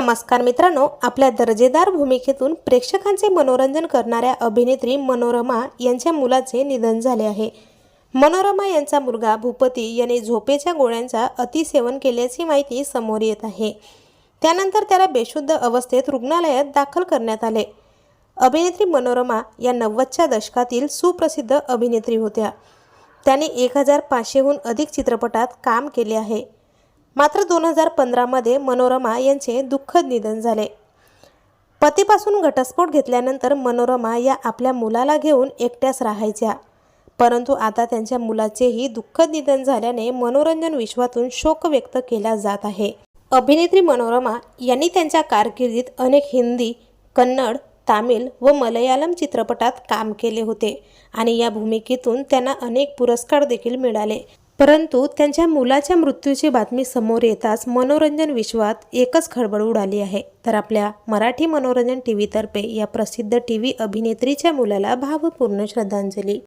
नमस्कार मित्रांनो आपल्या दर्जेदार भूमिकेतून प्रेक्षकांचे मनोरंजन करणाऱ्या अभिनेत्री मनोरमा यांच्या मुलाचे निधन झाले आहे. मनोरमा यांचा मुलगा भूपती यांनी झोपेच्या गोळ्यांचा अतिसेवन केल्याची माहिती समोर येत आहे. त्यानंतर त्याला बेशुद्ध अवस्थेत रुग्णालयात दाखल करण्यात आले. अभिनेत्री मनोरमा या नव्वदच्या दशकातील सुप्रसिद्ध अभिनेत्री होत्या. त्याने एक हजार पाचशेहून अधिक चित्रपटात काम केले आहे. मात्र दोन हजार पंधरामध्ये मनोरमा यांचे दुःखद निधन झाले. पतीपासून घटस्फोट घेतल्यानंतर मनोरमा या आपल्या मुलाला घेऊन एकट्याच राहायच्या. परंतु आता त्यांच्या मुलाचेही दुःखद निधन झाल्याने मनोरंजन विश्वातून शोक व्यक्त केला जात आहे. अभिनेत्री मनोरमा यांनी त्यांच्या कारकिर्दीत अनेक हिंदी कन्नड तामिळ व मलयालम चित्रपटात काम केले होते आणि या भूमिकेतून त्यांना अनेक पुरस्कार देखील मिळाले. परंतु त्यांच्या मुलाच्या मृत्यूची बातमी समोर येताच मनोरंजन विश्वात एकच खळबळ उडाली आहे. तर आपल्या मराठी मनोरंजन टी व्हीतर्फे या प्रसिद्ध टी व्ही अभिनेत्रीच्या मुलाला भावपूर्ण श्रद्धांजली.